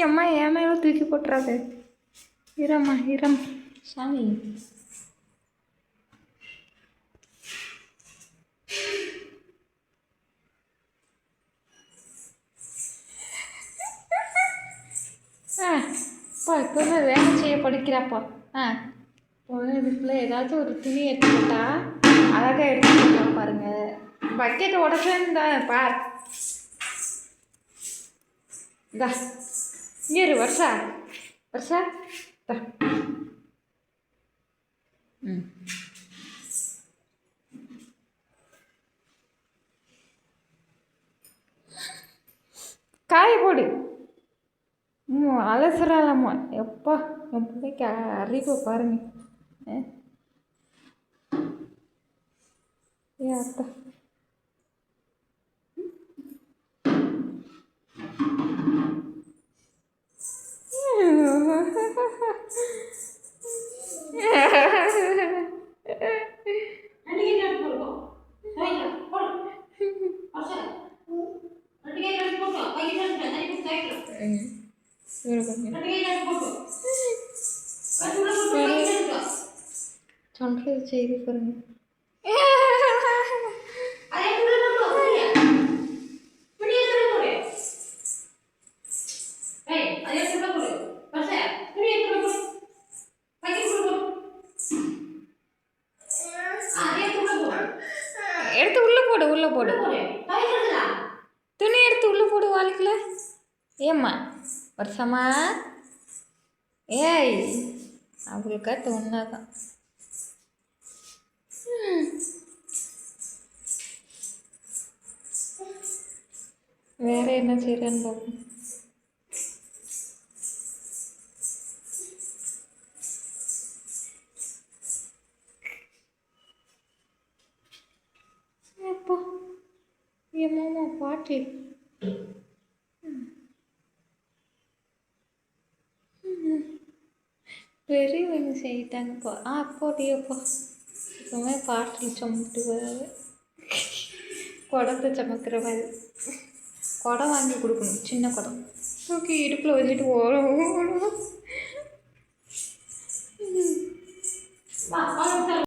அம்மா என் மேலே தூக்கி போட்டுறாது. இரம்மா இரம். சாமி. ஆ அப்பா இப்போவே வேலை செய்ய படிக்கிறாப்பா. ஆ. இதுக்குள்ள ஏதாச்சும் ஒரு துணி எடுத்து போட்டா அழகாக எடுத்து போட்டா பாருங்க. பக்கெட் உடச்சேன் பார். இந்தா. இங்கே இரு வருஷா வருஷா காய போடு அலசுறாளம்மா எப்பா என் பிள்ளைக்கு அறிவை பாருங்க ஏ அத்தா சொல்றது செய்தி பாருங்க எடுத்து உள்ள போடு உள்ள போடு ஏம்மா வருஷமா ஏய் அவளுக்கா தோணாதான் வேற என்ன செய்யறேன்னு பார்ப்போம் அப்பா ஏமாமா பாட்டு பெரியவங்க செய்யிட்டாங்கப்பா ஆ போட்டியப்பா எப்பவுமே பாட்டில் சுமட்டு வராது குடத்தை சுமக்கிற மாதிரி. குடம் வாங்கி கொடுக்கணும் சின்ன குடம். தூக்கி இடுப்பில் வச்சுட்டு ஓடும்